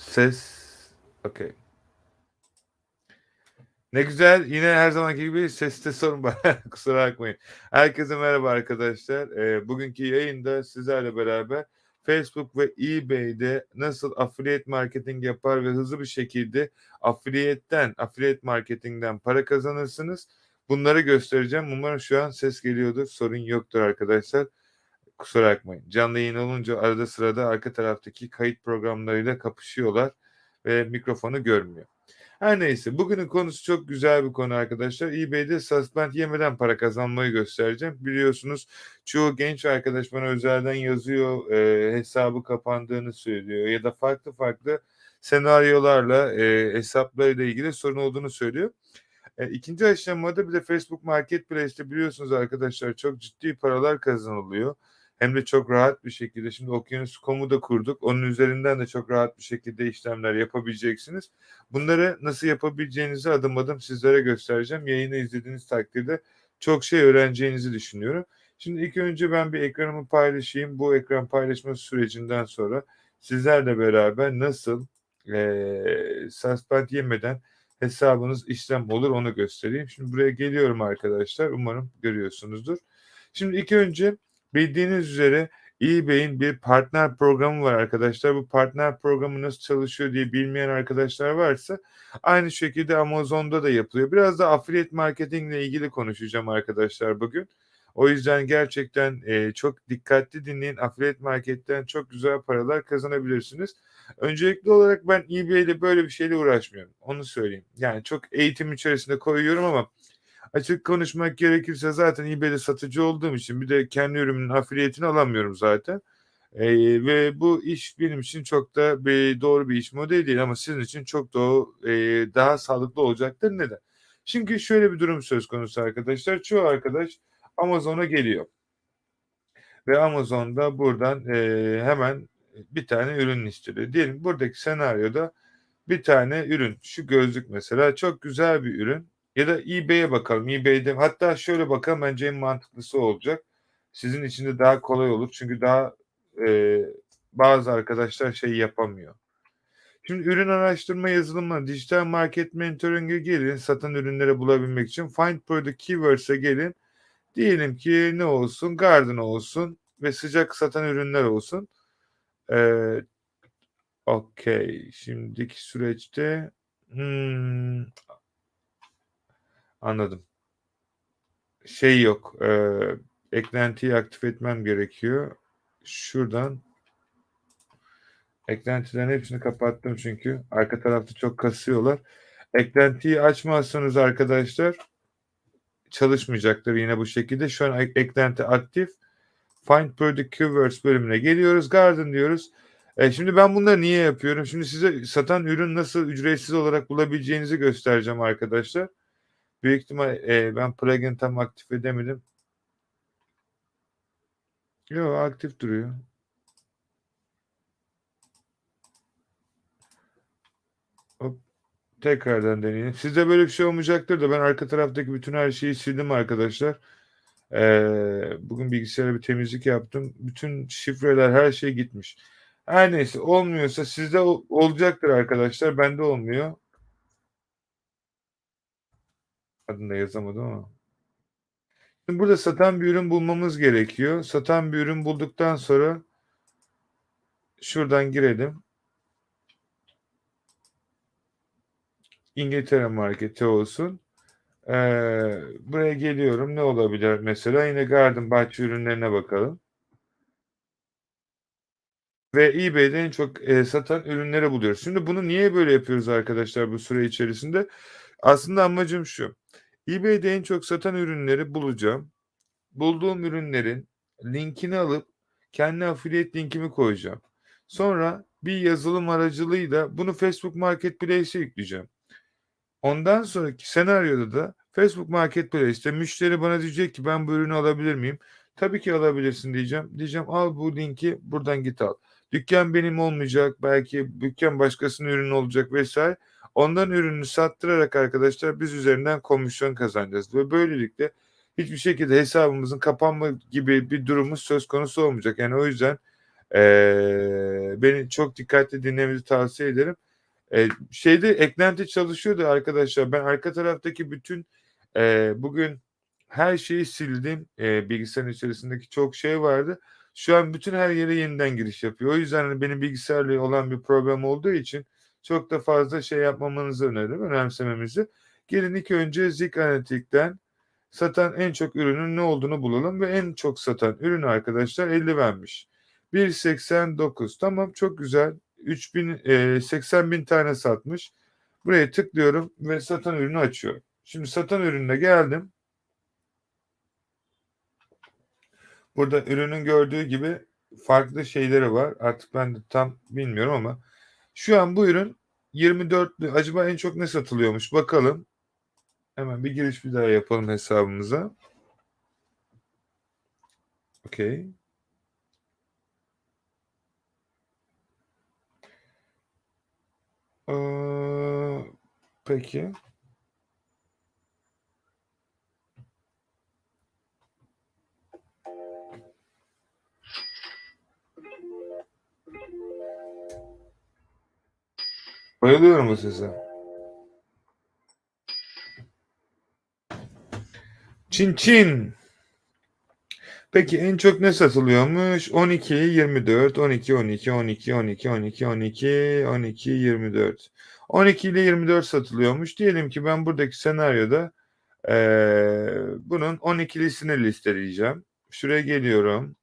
Ses. Okey. Ne güzel. Yine her zamanki gibi seste sorun var. Kusura bakmayın. Herkese merhaba arkadaşlar. Eee, bugünkü yayında sizlerle beraber Facebook ve eBay'de nasıl affiliate marketing yapar ve hızlı bir şekilde affiliate'ten, affiliate marketing'den para kazanırsınız. Bunları göstereceğim. Umarım şu an ses geliyordur. Sorun yoktur arkadaşlar. Kusura bakmayın. Canlı yayın olunca arada sırada arka taraftaki kayıt programlarıyla kapışıyorlar ve mikrofonu görmüyor. Her neyse bugünün konusu çok güzel bir konu arkadaşlar. eBay'de suspend yemeden para kazanmayı göstereceğim. Biliyorsunuz çoğu genç arkadaş bana özelden yazıyor, e, hesabı kapandığını söylüyor ya da farklı farklı senaryolarla e, hesaplarıyla ilgili sorun olduğunu söylüyor. E, ikinci aşamada bir de Facebook Marketplace'te biliyorsunuz arkadaşlar çok ciddi paralar kazanılıyor. Hem de çok rahat bir şekilde. Şimdi Okyanus.com'u da kurduk. Onun üzerinden de çok rahat bir şekilde işlemler yapabileceksiniz. Bunları nasıl yapabileceğinizi adım adım sizlere göstereceğim. Yayını izlediğiniz takdirde çok şey öğreneceğinizi düşünüyorum. Şimdi ilk önce ben bir ekranımı paylaşayım. Bu ekran paylaşma sürecinden sonra sizlerle beraber nasıl e, suspend yemeden hesabınız işlem olur onu göstereyim. Şimdi buraya geliyorum arkadaşlar. Umarım görüyorsunuzdur. Şimdi ilk önce bildiğiniz üzere eBay'in bir partner programı var arkadaşlar. Bu partner programı nasıl çalışıyor diye bilmeyen arkadaşlar varsa aynı şekilde Amazon'da da yapılıyor. Biraz da affiliate marketing ile ilgili konuşacağım arkadaşlar bugün. O yüzden gerçekten e, çok dikkatli dinleyin. Affiliate marketten çok güzel paralar kazanabilirsiniz. Öncelikli olarak ben eBay ile böyle bir şeyle uğraşmıyorum. Onu söyleyeyim. Yani çok eğitim içerisinde koyuyorum ama açık konuşmak gerekirse zaten eBay'de satıcı olduğum için bir de kendi ürünümün affiliate'ini alamıyorum zaten. Ee, ve bu iş benim için çok da bir doğru bir iş modeli değil ama sizin için çok doğru, e, daha sağlıklı olacaktır. Neden? Çünkü şöyle bir durum söz konusu arkadaşlar. Çoğu arkadaş Amazon'a geliyor. Ve Amazon'da buradan e, hemen bir tane ürün istiyor. Diyelim buradaki senaryoda bir tane ürün. Şu gözlük mesela çok güzel bir ürün. Ya da eBay'e bakalım. eBay'de hatta şöyle bakalım bence en mantıklısı olacak. Sizin için de daha kolay olur. Çünkü daha e, bazı arkadaşlar şey yapamıyor. Şimdi ürün araştırma yazılımı, dijital market mentoring'e gelin. Satan ürünleri bulabilmek için Find Product Keywords'e gelin. Diyelim ki ne olsun? Garden olsun ve sıcak satan ürünler olsun. Ee, Okey. Şimdiki süreçte hmm, anladım. Şey yok. E, eklentiyi aktif etmem gerekiyor. Şuradan eklentilerin hepsini kapattım çünkü. Arka tarafta çok kasıyorlar. Eklentiyi açmazsanız arkadaşlar çalışmayacaktır yine bu şekilde. Şu an eklenti aktif. Find Product Keywords bölümüne geliyoruz. Garden diyoruz. E, şimdi ben bunları niye yapıyorum? Şimdi size satan ürün nasıl ücretsiz olarak bulabileceğinizi göstereceğim arkadaşlar. Büyük ihtimal e, ben plugin tam aktif edemedim. Yok aktif duruyor. Hop. Tekrardan deneyelim. Sizde böyle bir şey olmayacaktır da ben arka taraftaki bütün her şeyi sildim arkadaşlar. Ee, bugün bilgisayara bir temizlik yaptım. Bütün şifreler her şey gitmiş. Her neyse olmuyorsa sizde olacaktır arkadaşlar. Bende olmuyor. Adını da yazamadım ama. Şimdi burada satan bir ürün bulmamız gerekiyor. Satan bir ürün bulduktan sonra şuradan girelim. İngiltere marketi olsun. Ee, buraya geliyorum. Ne olabilir mesela? Yine Garden bahçe ürünlerine bakalım. Ve eBay'de en çok e, satan ürünleri buluyoruz. Şimdi bunu niye böyle yapıyoruz arkadaşlar bu süre içerisinde? Aslında amacım şu. eBay'de en çok satan ürünleri bulacağım. Bulduğum ürünlerin linkini alıp kendi affiliate linkimi koyacağım. Sonra bir yazılım aracılığıyla bunu Facebook Marketplace'e yükleyeceğim. Ondan sonraki senaryoda da Facebook Marketplace'te müşteri bana diyecek ki ben bu ürünü alabilir miyim? Tabii ki alabilirsin diyeceğim. Diyeceğim al bu linki buradan git al. Dükkan benim olmayacak. Belki dükkan başkasının ürünü olacak vesaire. Ondan ürünü sattırarak arkadaşlar biz üzerinden komisyon kazanacağız. Ve böylelikle hiçbir şekilde hesabımızın kapanma gibi bir durumumuz söz konusu olmayacak. Yani o yüzden ee, beni çok dikkatli dinlemenizi tavsiye ederim. Eee, şeyde eklenti çalışıyordu arkadaşlar. Ben arka taraftaki bütün, eee, bugün her şeyi sildim. Eee, bilgisayarın içerisindeki çok şey vardı. Şu an bütün her yere yeniden giriş yapıyor. O yüzden, hani, benim bilgisayarla olan bir problem olduğu için çok da fazla şey yapmamanızı öneririm, önemsememizi. Gelin ilk önce Zik Analytic'ten satan en çok ürünün ne olduğunu bulalım ve en çok satan ürün arkadaşlar eldivenmiş. 1.89 tamam çok güzel. 3000 eee, 80.000 tane satmış. Buraya tıklıyorum ve satan ürünü açıyorum. Şimdi satan ürününe geldim. Burada ürünün gördüğü gibi farklı şeyleri var. Artık ben de tam bilmiyorum ama şu an bu ürün 24'lü. Acaba en çok ne satılıyormuş bakalım. Hemen bir giriş bir daha yapalım hesabımıza. Okay. Eee, peki. Bayılıyorum bu sese. Çin Çin. Peki en çok ne satılıyormuş? 12, 24, 12, 12, 12, 12, 12, 12, 12, 24. 12 ile 24 satılıyormuş. Diyelim ki ben buradaki senaryoda eee, bunun 12'lisini listeleyeceğim. Şuraya geliyorum.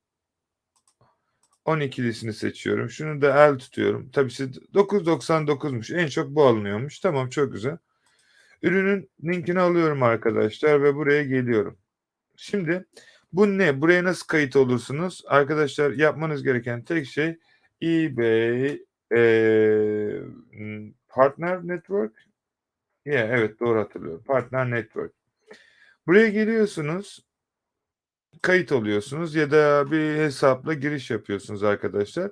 12'lisini seçiyorum. Şunu da el tutuyorum. Tabii siz 9.99'muş. En çok bu alınıyormuş. Tamam çok güzel. Ürünün linkini alıyorum arkadaşlar ve buraya geliyorum. Şimdi bu ne? Buraya nasıl kayıt olursunuz? Arkadaşlar yapmanız gereken tek şey eBay eee, Partner Network. Yeah, evet doğru hatırlıyorum. Partner Network. Buraya geliyorsunuz. Kayıt oluyorsunuz ya da bir hesapla giriş yapıyorsunuz arkadaşlar.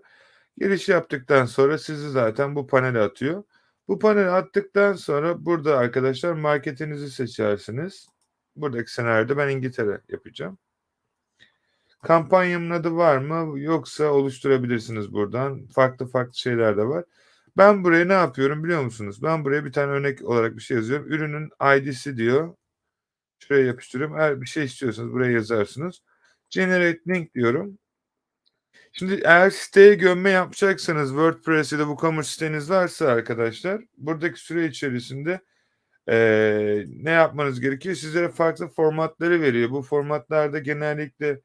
Giriş yaptıktan sonra sizi zaten bu panele atıyor. Bu panele attıktan sonra burada arkadaşlar marketinizi seçersiniz. Buradaki senaryoda ben İngiltere yapacağım. Kampanyamın adı var mı? Yoksa oluşturabilirsiniz buradan. Farklı farklı şeyler de var. Ben buraya ne yapıyorum biliyor musunuz? Ben buraya bir tane örnek olarak bir şey yazıyorum. Ürünün ID'si diyor. Şuraya yapıştırıyorum. Eğer bir şey istiyorsanız buraya yazarsınız. Generate link diyorum. Şimdi eğer siteye gömme yapacaksanız WordPress ya da WooCommerce siteniz varsa arkadaşlar buradaki süre içerisinde eee, ne yapmanız gerekiyor? Sizlere farklı formatları veriyor. Bu formatlarda genellikle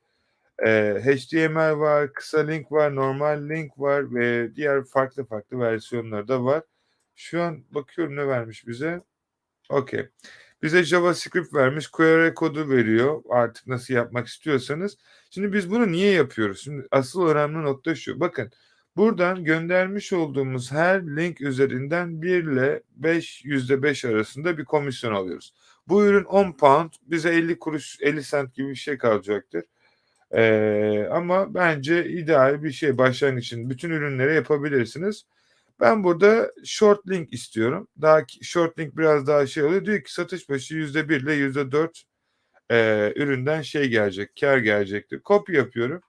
eee, HTML var, kısa link var, normal link var ve diğer farklı farklı versiyonları da var. Şu an bakıyorum ne vermiş bize. Okey. Bize JavaScript vermiş, query kodu veriyor. Artık nasıl yapmak istiyorsanız. Şimdi biz bunu niye yapıyoruz? Şimdi asıl önemli nokta şu. Bakın buradan göndermiş olduğumuz her link üzerinden 1 ile 5 %5 arasında bir komisyon alıyoruz. Bu ürün 10 pound bize 50 kuruş 50 cent gibi bir şey kalacaktır. Ee, ama bence ideal bir şey başlangıç için bütün ürünlere yapabilirsiniz. Ben burada short link istiyorum. Daha short link biraz daha şey oluyor. Diyor ki satış başı %1 ile %4 e, üründen şey gelecek, kar gelecektir. Kopya yapıyorum.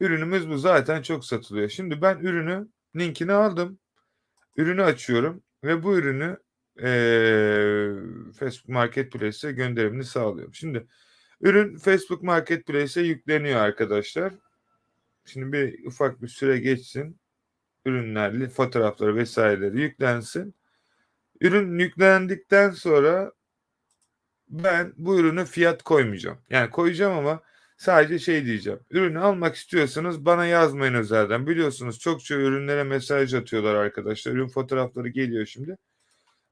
Ürünümüz bu zaten çok satılıyor. Şimdi ben ürünü linkini aldım. Ürünü açıyorum ve bu ürünü e, Facebook Marketplace'e gönderimini sağlıyorum. Şimdi ürün Facebook Marketplace'e yükleniyor arkadaşlar. Şimdi bir ufak bir süre geçsin ürünlerli fotoğrafları vesaireleri yüklensin. Ürün yüklendikten sonra ben bu ürünü fiyat koymayacağım. Yani koyacağım ama sadece şey diyeceğim. Ürünü almak istiyorsanız bana yazmayın özelden. Biliyorsunuz çokça ürünlere mesaj atıyorlar arkadaşlar. Ürün fotoğrafları geliyor şimdi.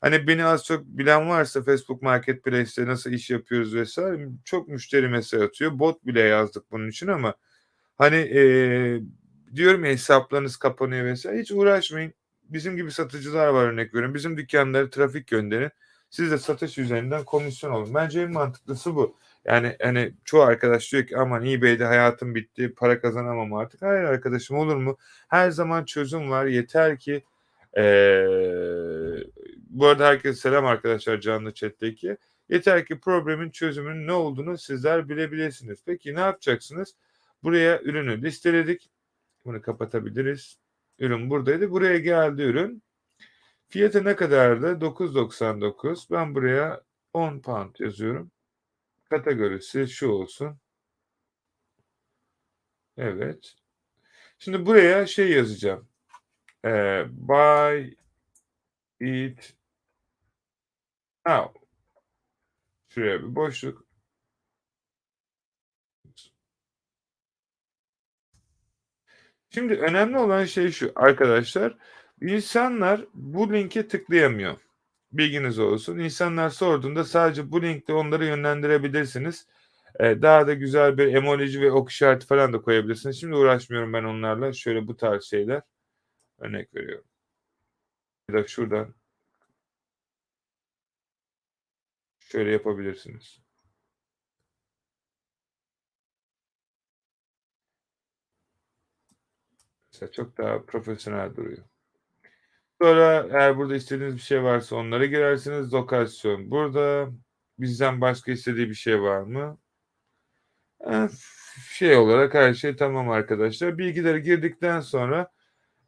Hani beni az çok bilen varsa Facebook Marketplace'te nasıl iş yapıyoruz vesaire çok müşteri mesaj atıyor. Bot bile yazdık bunun için ama hani ee, diyorum ya hesaplarınız kapanıyor vesaire. Hiç uğraşmayın. Bizim gibi satıcılar var örnek veriyorum. Bizim dükkanlara trafik gönderin. Siz de satış üzerinden komisyon olun. Bence en mantıklısı bu. Yani hani çoğu arkadaş diyor ki aman eBay'de hayatım bitti, para kazanamam artık. Hayır arkadaşım olur mu? Her zaman çözüm var. Yeter ki ee, bu arada herkese selam arkadaşlar canlı chat'teki. Yeter ki problemin çözümünün ne olduğunu sizler bilebilirsiniz. Peki ne yapacaksınız? Buraya ürünü listeledik Bunu kapatabiliriz. Ürün buradaydı. Buraya geldi ürün. Fiyatı ne kadardı? 9.99. Ben buraya 10 pound yazıyorum. Kategorisi şu olsun. Evet. Şimdi buraya şey yazacağım. Ee, buy it now. Şuraya bir boşluk. Şimdi önemli olan şey şu arkadaşlar. İnsanlar bu linke tıklayamıyor. Bilginiz olsun. İnsanlar sorduğunda sadece bu linkte onları yönlendirebilirsiniz. Ee, daha da güzel bir emoji ve ok işareti falan da koyabilirsiniz. Şimdi uğraşmıyorum ben onlarla. Şöyle bu tarz şeyler. Örnek veriyorum. Ya da şuradan şöyle yapabilirsiniz. Mesela çok daha profesyonel duruyor. Sonra eğer burada istediğiniz bir şey varsa onlara girersiniz. Lokasyon burada. Bizden başka istediği bir şey var mı? E, şey olarak her şey tamam arkadaşlar. Bilgileri girdikten sonra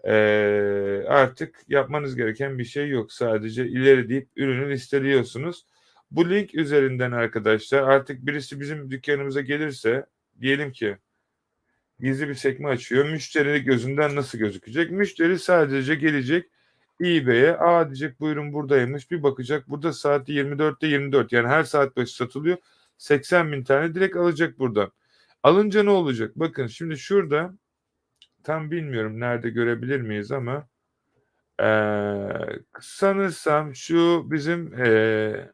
e, artık yapmanız gereken bir şey yok. Sadece ileri deyip ürünü listeliyorsunuz. Bu link üzerinden arkadaşlar artık birisi bizim dükkanımıza gelirse diyelim ki gizli bir sekme açıyor. Müşteri gözünden nasıl gözükecek? Müşteri sadece gelecek eBay'e aa diyecek bu ürün buradaymış bir bakacak burada saati 24'te 24 yani her saat başı satılıyor 80 bin tane direkt alacak buradan. Alınca ne olacak? Bakın şimdi şurada tam bilmiyorum nerede görebilir miyiz ama ee, sanırsam şu bizim ee,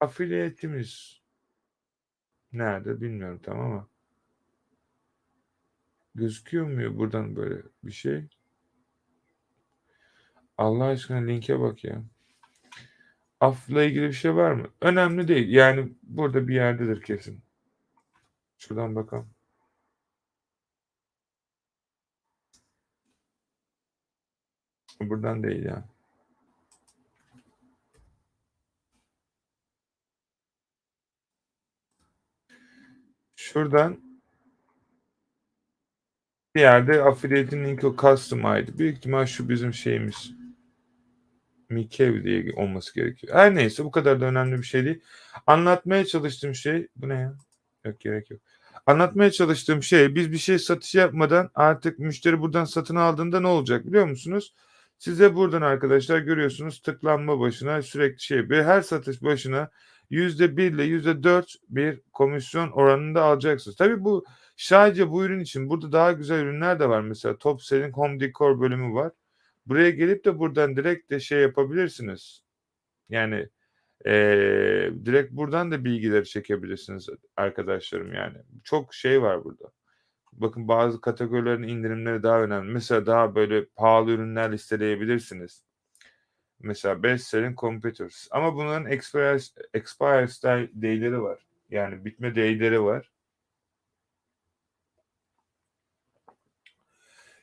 afiliyetimiz nerede bilmiyorum tam ama gözüküyor mu buradan böyle bir şey? Allah aşkına linke bak ya. Afla ilgili bir şey var mı? Önemli değil. Yani burada bir yerdedir kesin. Şuradan bakalım. Buradan değil ya. Şuradan bir yerde affiliate'in linki o custom ID. Büyük ihtimal şu bizim şeyimiz. Mikev diye olması gerekiyor. Her neyse bu kadar da önemli bir şey değil. Anlatmaya çalıştığım şey bu ne ya? Yok gerek yok. Anlatmaya çalıştığım şey biz bir şey satış yapmadan artık müşteri buradan satın aldığında ne olacak biliyor musunuz? Size buradan arkadaşlar görüyorsunuz tıklanma başına sürekli şey bir her satış başına yüzde bir ile yüzde dört bir komisyon oranında alacaksınız. Tabii bu sadece bu ürün için burada daha güzel ürünler de var. Mesela Top Selling Home Decor bölümü var. Buraya gelip de buradan direkt de şey yapabilirsiniz. Yani e, direkt buradan da bilgileri çekebilirsiniz arkadaşlarım yani. Çok şey var burada. Bakın bazı kategorilerin indirimleri daha önemli. Mesela daha böyle pahalı ürünler listeleyebilirsiniz. Mesela best selling competitors. Ama bunların expire, expire day'leri var. Yani bitme day'leri var.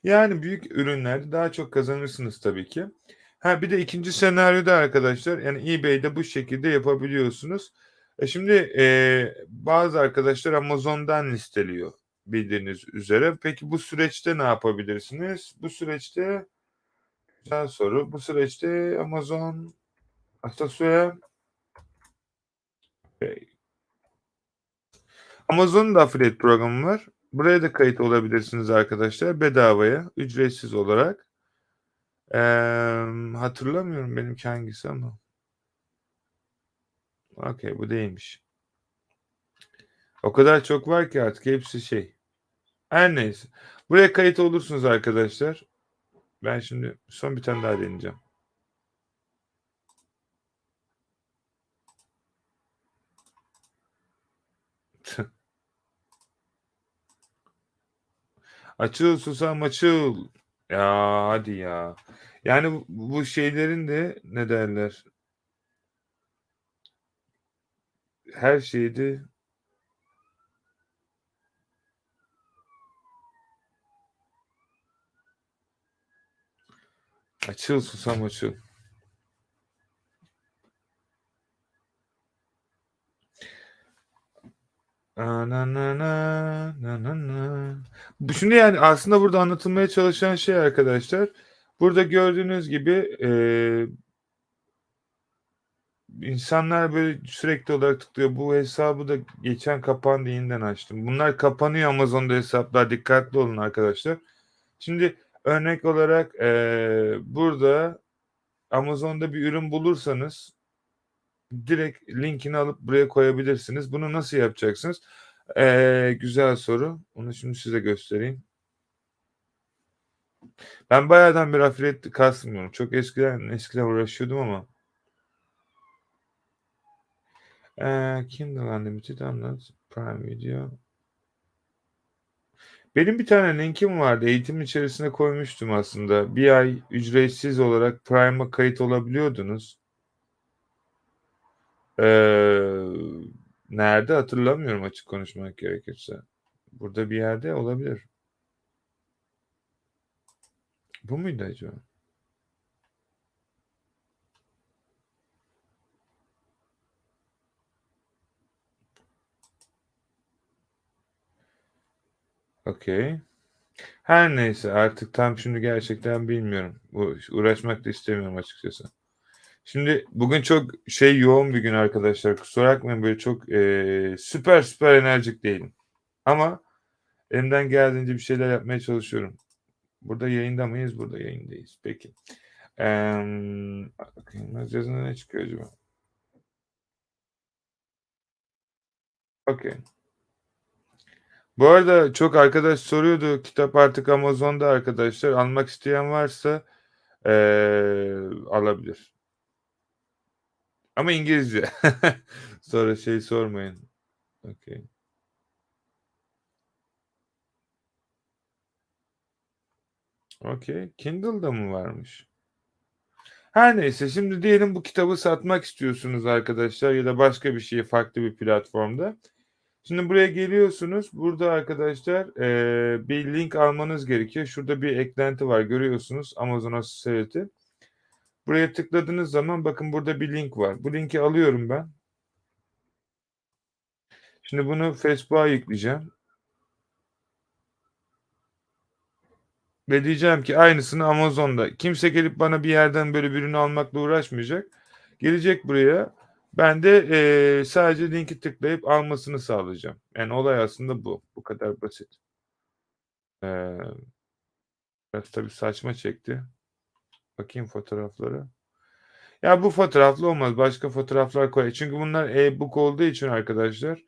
Yani büyük ürünlerde daha çok kazanırsınız tabii ki. Ha bir de ikinci senaryoda arkadaşlar yani eBay'de bu şekilde yapabiliyorsunuz. E şimdi e, bazı arkadaşlar Amazon'dan listeliyor bildiğiniz üzere. Peki bu süreçte ne yapabilirsiniz? Bu süreçte güzel soru. Bu süreçte Amazon Atasya Amazon'un da affiliate programı var. Buraya da kayıt olabilirsiniz arkadaşlar. Bedavaya, ücretsiz olarak. Ee, hatırlamıyorum benimki hangisi ama. Okey bu değilmiş. O kadar çok var ki artık hepsi şey. Her neyse. Buraya kayıt olursunuz arkadaşlar. Ben şimdi son bir tane daha deneyeceğim. Açıl susam açıl. Ya hadi ya. Yani bu şeylerin de ne derler? Her şeydi Açıl susam açıl. Na na na na na na. Şimdi yani aslında burada anlatılmaya çalışan şey arkadaşlar, burada gördüğünüz gibi, eee insanlar böyle sürekli olarak tıklıyor. Bu hesabı da geçen kapandı, yeniden açtım. Bunlar kapanıyor Amazon'da hesaplar. Dikkatli olun arkadaşlar. Şimdi örnek olarak, eee, burada Amazon'da bir ürün bulursanız direkt linkini alıp buraya koyabilirsiniz. Bunu nasıl yapacaksınız? Eee, güzel soru. Onu şimdi size göstereyim. Ben bayağıdan beri affiliate kasmıyorum. Çok eskiden eskiden uğraşıyordum ama. Eee, Kindle Unlimited anlat. Prime Video. Benim bir tane linkim vardı. Eğitim içerisine koymuştum aslında. Bir ay ücretsiz olarak Prime'a kayıt olabiliyordunuz. Eee, nerede hatırlamıyorum açık konuşmak gerekirse. Burada bir yerde olabilir. Bu muydu acaba? Okay. Her neyse artık tam şimdi gerçekten bilmiyorum. Uğraşmak da istemiyorum açıkçası. Şimdi bugün çok şey yoğun bir gün arkadaşlar. Kusura bakmayın böyle çok eee, süper süper enerjik değilim. Ama elimden geldiğince bir şeyler yapmaya çalışıyorum. Burada yayında mıyız? Burada yayındayız. Peki. Bakayım yazında ne çıkıyor acaba? Okay. Bu arada çok arkadaş soruyordu. Kitap artık Amazon'da arkadaşlar. Almak isteyen varsa eee, alabilir. Ama İngilizce. Sonra şey sormayın. Okay. Okay. Kindle'da mı varmış? Her neyse şimdi diyelim bu kitabı satmak istiyorsunuz arkadaşlar ya da başka bir şeyi farklı bir platformda. Şimdi buraya geliyorsunuz. Burada arkadaşlar eee, bir link almanız gerekiyor. Şurada bir eklenti var görüyorsunuz. Amazon Associate'i. Buraya tıkladığınız zaman bakın burada bir link var. Bu linki alıyorum ben. Şimdi bunu Facebook'a yükleyeceğim. Ve diyeceğim ki aynısını Amazon'da. Kimse gelip bana bir yerden böyle bir ürünü almakla uğraşmayacak. Gelecek buraya. Ben de eee, sadece linki tıklayıp almasını sağlayacağım. Yani olay aslında bu. Bu kadar basit. Eee, biraz tabii saçma çekti. Bakayım fotoğraflara. Ya bu fotoğraflı olmaz. Başka fotoğraflar koy. Çünkü bunlar e-book olduğu için arkadaşlar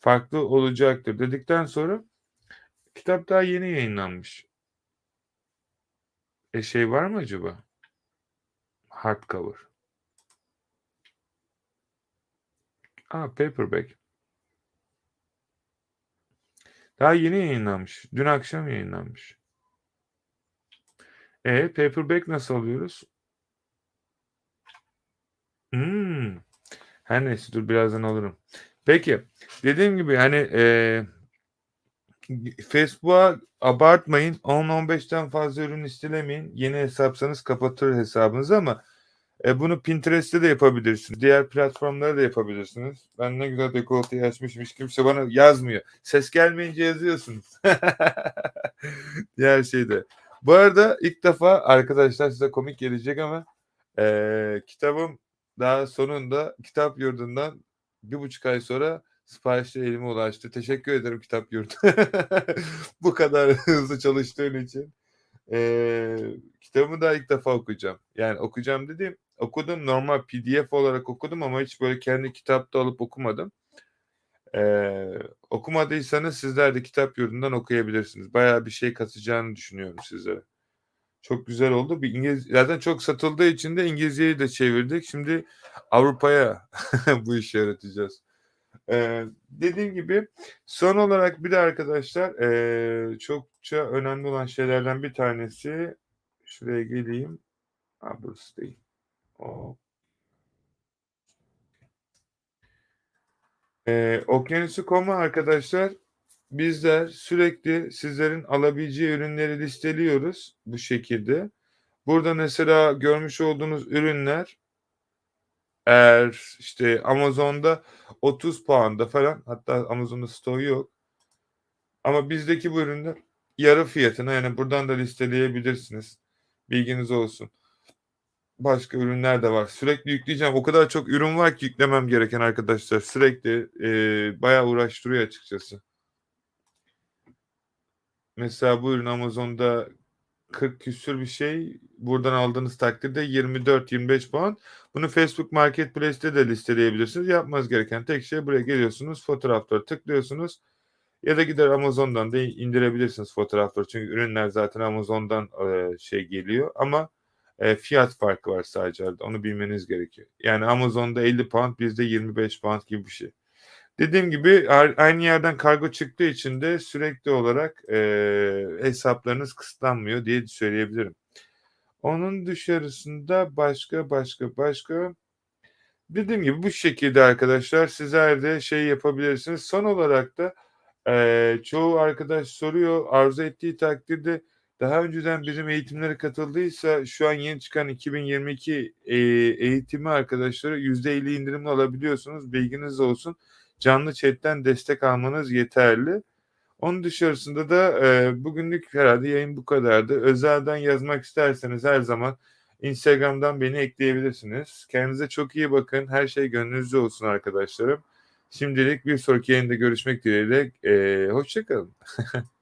farklı olacaktır dedikten sonra kitap daha yeni yayınlanmış. E şey var mı acaba? Hardcover. Aa paperback. Daha yeni yayınlanmış. Dün akşam yayınlanmış. E paperback nasıl alıyoruz? Hmm. Her neyse dur birazdan alırım. Peki dediğim gibi hani eee Facebook'a abartmayın. 10-15'ten fazla ürün istemeyin. Yeni hesapsanız kapatır hesabınızı ama e, bunu Pinterest'te de yapabilirsiniz. Diğer platformlara da yapabilirsiniz. Ben ne güzel dekolteyi açmışım. Hiç kimse bana yazmıyor. Ses gelmeyince yazıyorsunuz. Diğer şeyde. Bu arada ilk defa arkadaşlar size komik gelecek ama e, kitabım daha sonunda kitap yurdundan bir buçuk ay sonra siparişleri elime ulaştı. Teşekkür ederim kitap yurdu. Bu kadar hızlı çalıştığın için. Eee, kitabımı da ilk defa okuyacağım. Yani okuyacağım dediğim okudum normal PDF olarak okudum ama hiç böyle kendi kitapta alıp okumadım. Eee, okumadıysanız sizler de kitap yurdundan okuyabilirsiniz. Bayağı bir şey katacağını düşünüyorum sizlere. Çok güzel oldu. Bir İngiliz zaten çok satıldığı için de İngilizceyi de çevirdik. Şimdi Avrupa'ya bu işi öğreteceğiz. Eee, dediğim gibi son olarak bir de arkadaşlar eee, çokça önemli olan şeylerden bir tanesi şuraya geleyim. Ha, burası değil. O. Eee, Okyanusu.com'a arkadaşlar bizler sürekli sizlerin alabileceği ürünleri listeliyoruz bu şekilde. Burada mesela görmüş olduğunuz ürünler eğer işte Amazon'da 30 pound'a falan hatta Amazon'da stoğu yok. Ama bizdeki bu ürünler yarı fiyatına yani buradan da listeleyebilirsiniz. Bilginiz olsun. Başka ürünler de var. Sürekli yükleyeceğim. O kadar çok ürün var ki yüklemem gereken arkadaşlar. Sürekli e, bayağı uğraştırıyor açıkçası. Mesela bu ürün Amazon'da 40 küsür bir şey. Buradan aldığınız takdirde 24-25 puan. Bunu Facebook Marketplace'te de listeleyebilirsiniz. Yapmanız gereken tek şey buraya geliyorsunuz. Fotoğrafları tıklıyorsunuz. Ya da gider Amazon'dan da indirebilirsiniz fotoğrafları. Çünkü ürünler zaten Amazon'dan e, şey geliyor. Ama e, fiyat farkı var sadece. Onu bilmeniz gerekiyor. Yani Amazon'da 50 pound bizde 25 pound gibi bir şey. Dediğim gibi aynı yerden kargo çıktığı için de sürekli olarak e, hesaplarınız kısıtlanmıyor diye söyleyebilirim. Onun dışarısında başka başka başka dediğim gibi bu şekilde arkadaşlar sizler de şey yapabilirsiniz. Son olarak da e, çoğu arkadaş soruyor arzu ettiği takdirde daha önceden bizim eğitimlere katıldıysa şu an yeni çıkan 2022 e, eğitimi arkadaşları %50 indirimli alabiliyorsunuz. Bilginiz olsun. Canlı chatten destek almanız yeterli. Onun dışarısında da e, bugünlük herhalde yayın bu kadardı. Özelden yazmak isterseniz her zaman Instagram'dan beni ekleyebilirsiniz. Kendinize çok iyi bakın. Her şey gönlünüzde olsun arkadaşlarım. Şimdilik bir sonraki yayında görüşmek dileğiyle. E, hoşçakalın.